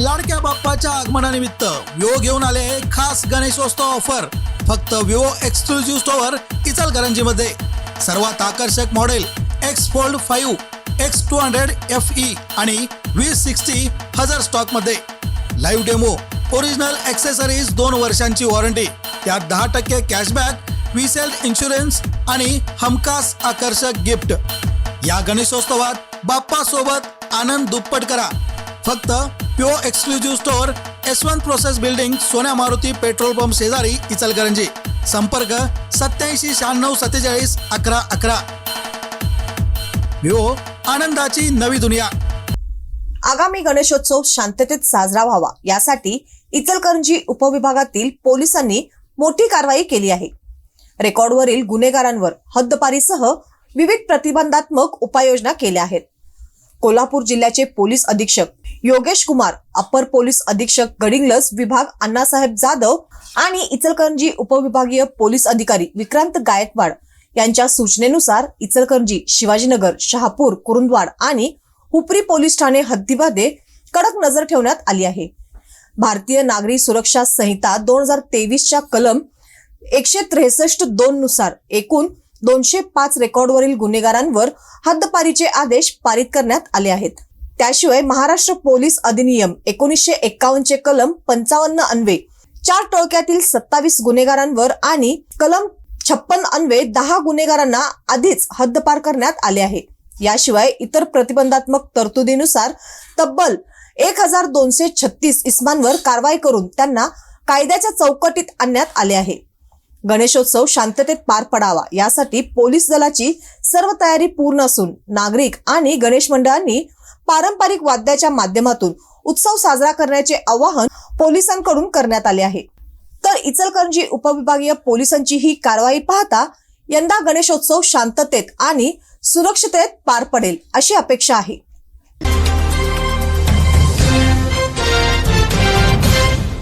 लाडक्या बाप्पाच्या आगमनानिमित्त विवो घेऊन आले खास गणेशोत्सव ऑफर. फक्त विवो एक्सक्लुझिव्ह स्टोअर इचलकरंजी मध्ये सर्वात आकर्षक model X fold five X two hundred F E आणि व्ही सिक्स्टी हजर स्टॉकमध्ये लाईव्ह डेमो ओरिजिनल ॲक्सेसरीज दोन वर्षांची वॉरंटी त्यात दहा टक्के कॅशबॅक विसेल इन्शुरन्स आणि हमखास आकर्षक गिफ्ट या गणेशोत्सवात बाप्पा सोबत आनंद दुप्पट करा. फक्त pure exclusive store Yashwant process building Sonya Maruti petrol pump शेजारी इचलकरंजी. संपर्क सत्याऐंशी शहाण्णव सत्तेचाळीस अकरा अकरा. आनंदाची नवी दुनिया. आगामी गणेशोत्सव शांततेत साजरा व्हावा. यासाठी इचलकरंजी उपविभागातील पोलिसांनी मोठी कारवाई केली आहे. रेकॉर्डवरील गुन्हेगारांवर हद्दपारीसह विविध प्रतिबंधात्मक उपाययोजना केल्या आहेत. कोल्हापूर जिल्ह्याचे पोलीस अधीक्षक योगेश कुमार अपर पोलीस अधीक्षक गडिंगलस विभाग अण्णासाहेब जाधव आणि इचलकरंजी उपविभागीय पोलीस अधिकारी विक्रांत गायकवाड यांच्या सूचनेनुसार इचलकरंजी शिवाजीनगर शहापूर कुरुंदवाड आणि हुपरी पोलीस ठाणे हद्दीमध्ये कडक नजर ठेवण्यात आली आहे. भारतीय नागरी सुरक्षा संहिता दोन हजार तेवीसच्या कलम एकशे त्रेसष्ट दोन नुसार एकूण दोनशे पाच रेकॉर्डवरील गुन्हेगारांवर हद्दपारीचे आदेश पारित करण्यात आले आहेत. त्याशिवाय महाराष्ट्र पोलीस अधिनियम एकोणीसशे एकावन्नचे कलम पंचावन्न अन्वे चार टोळक्यातील सत्तावीस गुन्हेगारांवर आणि कलम छप्पन अन्वे दहा गुन्हेगारांना आधीच हद्दपार करण्यात आले आहे. याशिवाय इतर प्रतिबंधात्मक तरतुदीनुसार तब्बल एक हजार दोनशे छत्तीस इस्मांवर कारवाई करून त्यांना कायद्याच्या चौकटीत आणण्यात आले आहे. गणेशोत्सव शांततेत पार पडावा यासाठी पोलीस दलाची सर्व तयारी पूर्ण असून नागरिक आणि गणेश मंडळांनी पारंपरिक वाद्याच्या माध्यमातून उत्सव साजरा करण्याचे आवाहन पोलिसांकडून करण्यात आले आहे. तर इचलकरंजी उपविभागीय पोलिसांची ही कारवाई पाहता यंदा गणेशोत्सव शांततेत आणि सुरक्षितेत पार पडेल अशी अपेक्षा आहे.